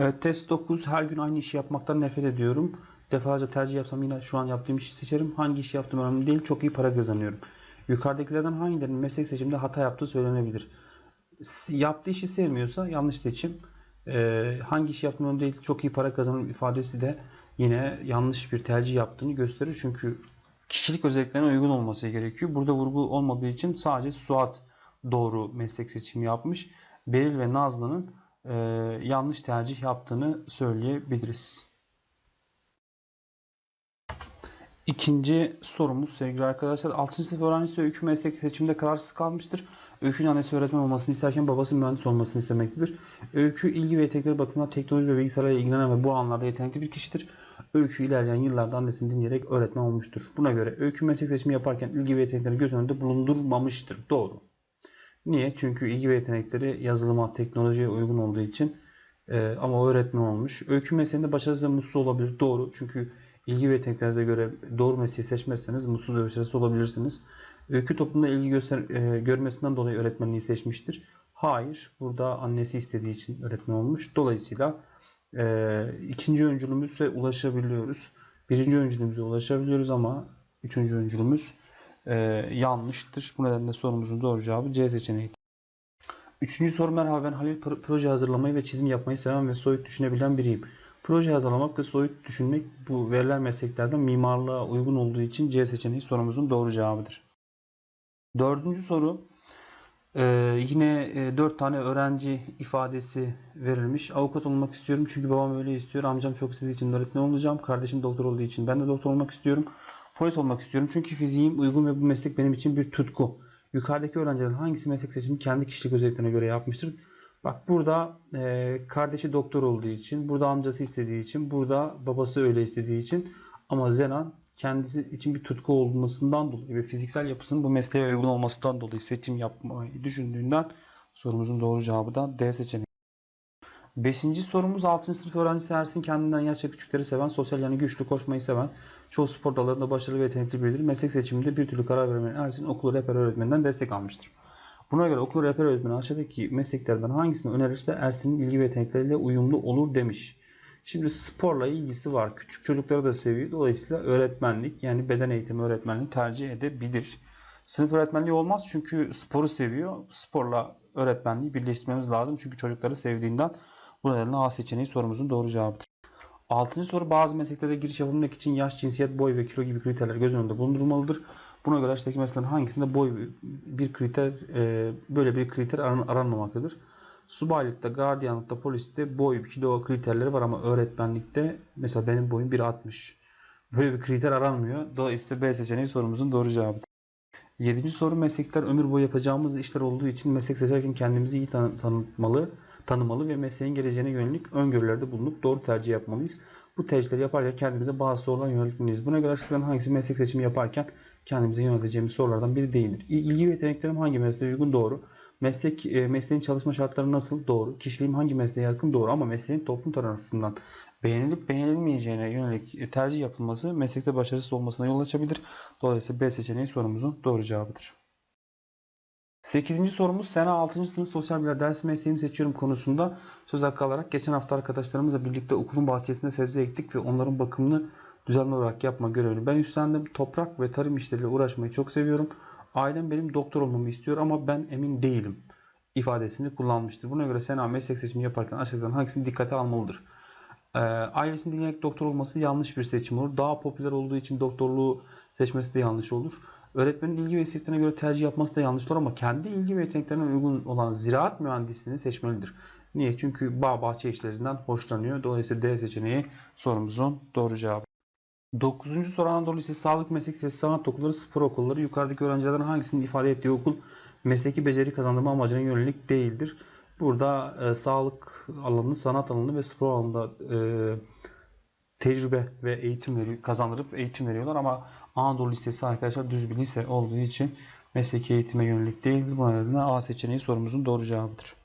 Evet test 9 her gün aynı işi yapmaktan nefret ediyorum. Defalarca tercih yapsam yine şu an yaptığım işi seçerim. Hangi işi yaptığım önemli değil. Çok iyi para kazanıyorum. Yukarıdakilerden hangilerinin meslek seçiminde hata yaptığı söylenebilir. Yaptığı işi sevmiyorsa yanlış seçim. Ee, hangi işi yaptığım önemli değil. Çok iyi para kazanırım ifadesi de yine yanlış bir tercih yaptığını gösterir. Çünkü kişilik özelliklerine uygun olması gerekiyor. Burada vurgu olmadığı için sadece Suat doğru meslek seçimi yapmış. Beril ve Nazlı'nın e, yanlış tercih yaptığını söyleyebiliriz. İkinci sorumuz sevgili arkadaşlar. 6. sınıf öğrencisi Öykü meslek seçiminde kararsız kalmıştır. Öykü'nün annesi öğretmen olmasını isterken babası mühendis olmasını istemektedir. Öykü ilgi ve yetenekleri bakımından teknoloji ve bilgisayarla ilgilenen ve bu alanlarda yetenekli bir kişidir. Öykü ilerleyen yıllarda annesini dinleyerek öğretmen olmuştur. Buna göre Öykü meslek seçimi yaparken ilgi ve yetenekleri göz önünde bulundurmamıştır. Doğru. Niye? Çünkü ilgi ve yetenekleri yazılıma, teknolojiye uygun olduğu için e, ama öğretmen olmuş. Öykü mesleğinde başarısız ve mutsuz olabilir. Doğru. Çünkü ilgi ve yeteneklerinize göre doğru mesleği seçmezseniz mutsuz ve başarısız olabilirsiniz. Öykü toplumda ilgi göster e, görmesinden dolayı öğretmenliği seçmiştir. Hayır. Burada annesi istediği için öğretmen olmuş. Dolayısıyla e, ikinci öncülümüzse ulaşabiliyoruz. Birinci öncülümüze ulaşabiliyoruz ama üçüncü öncülümüz e, yanlıştır. Bu nedenle sorumuzun doğru cevabı C seçeneği. Üçüncü soru merhaba ben Halil Pro- proje hazırlamayı ve çizim yapmayı seven ve soyut düşünebilen biriyim. Proje hazırlamak ve soyut düşünmek bu verilen mesleklerden mimarlığa uygun olduğu için C seçeneği sorumuzun doğru cevabıdır. Dördüncü soru ee, yine e, 4 tane öğrenci ifadesi verilmiş. Avukat olmak istiyorum çünkü babam öyle istiyor. Amcam çok istediği için öğretmen olacağım. Kardeşim doktor olduğu için ben de doktor olmak istiyorum. Polis olmak istiyorum çünkü fiziğim uygun ve bu meslek benim için bir tutku. Yukarıdaki öğrencilerin hangisi meslek seçimi kendi kişilik özelliklerine göre yapmıştır? Bak burada e, kardeşi doktor olduğu için, burada amcası istediği için, burada babası öyle istediği için ama Zenan kendisi için bir tutku olmasından dolayı ve fiziksel yapısının bu mesleğe uygun olmasından dolayı seçim yapmayı düşündüğünden sorumuzun doğru cevabı da D seçeneği. Beşinci sorumuz 6. sınıf öğrencisi Ersin kendinden yaşça küçükleri seven, sosyal yanı güçlü, koşmayı seven, çoğu spor dallarında başarılı ve yetenekli biridir. Meslek seçiminde bir türlü karar veremeyen Ersin okulu rehber öğretmeninden destek almıştır. Buna göre okul rehber öğretmeni aşağıdaki mesleklerden hangisini önerirse Ersin'in ilgi ve yetenekleriyle uyumlu olur demiş. Şimdi sporla ilgisi var. Küçük çocukları da seviyor. Dolayısıyla öğretmenlik yani beden eğitimi öğretmenliği tercih edebilir. Sınıf öğretmenliği olmaz çünkü sporu seviyor. Sporla öğretmenliği birleştirmemiz lazım. Çünkü çocukları sevdiğinden bu nedenle A seçeneği sorumuzun doğru cevabıdır. Altıncı soru bazı mesleklerde giriş yapabilmek için yaş, cinsiyet, boy ve kilo gibi kriterler göz önünde bulundurulmalıdır. Buna göre aşağıdaki mesleklerin hangisinde boy bir kriter e, böyle bir kriter aran- aranmamaktadır. Subaylıkta, gardiyanlıkta, poliste boy, kilo kriterleri var ama öğretmenlikte mesela benim boyum 1.60. Böyle bir kriter aranmıyor. Dolayısıyla B seçeneği sorumuzun doğru cevabıdır. Yedinci soru meslekler ömür boyu yapacağımız işler olduğu için meslek seçerken kendimizi iyi tanı- tanıtmalı, tanımalı ve mesleğin geleceğine yönelik öngörülerde bulunup doğru tercih yapmalıyız. Bu tercihleri yaparken kendimize bazı sorular yöneltmeliyiz. Buna göre aşağıdakilerin hangisi meslek seçimi yaparken kendimize yönelteceğimiz sorulardan biri değildir. İlgi ve yeteneklerim hangi mesleğe uygun? Doğru. Meslek, e, mesleğin çalışma şartları nasıl? Doğru. Kişiliğim hangi mesleğe yakın? Doğru. Ama mesleğin toplum tarafından beğenilip beğenilmeyeceğine yönelik e, tercih yapılması meslekte başarısız olmasına yol açabilir. Dolayısıyla B seçeneği sorumuzun doğru cevabıdır. 8. sorumuz sene 6. sınıf sosyal bilgiler dersi mesleğimi seçiyorum konusunda söz hakkı alarak geçen hafta arkadaşlarımızla birlikte okulun bahçesinde sebze ektik ve onların bakımını düzenli olarak yapma görevini ben üstlendim. Toprak ve tarım işleriyle uğraşmayı çok seviyorum. Ailem benim doktor olmamı istiyor ama ben emin değilim ifadesini kullanmıştır. Buna göre Sena meslek seçimi yaparken aşağıdan hangisini dikkate almalıdır? Ee, ailesini dinleyerek doktor olması yanlış bir seçim olur. Daha popüler olduğu için doktorluğu seçmesi de yanlış olur. Öğretmenin ilgi ve isteklerine göre tercih yapması da yanlış olur ama kendi ilgi ve yeteneklerine uygun olan ziraat mühendisliğini seçmelidir. Niye? Çünkü bağ bahçe işlerinden hoşlanıyor. Dolayısıyla D seçeneği sorumuzun doğru cevabı. 9. soru Anadolu Lisesi Sağlık Meslek Lisesi Sanat Okulları Spor Okulları yukarıdaki öğrencilerden hangisinin ifade ettiği okul mesleki beceri kazandırma amacına yönelik değildir. Burada e, sağlık alanını, sanat alanını ve spor alanında e, tecrübe ve eğitim veriyor, kazandırıp eğitim veriyorlar ama Anadolu Lisesi arkadaşlar düz bir lise olduğu için mesleki eğitime yönelik değildir. Bu nedenle A seçeneği sorumuzun doğru cevabıdır.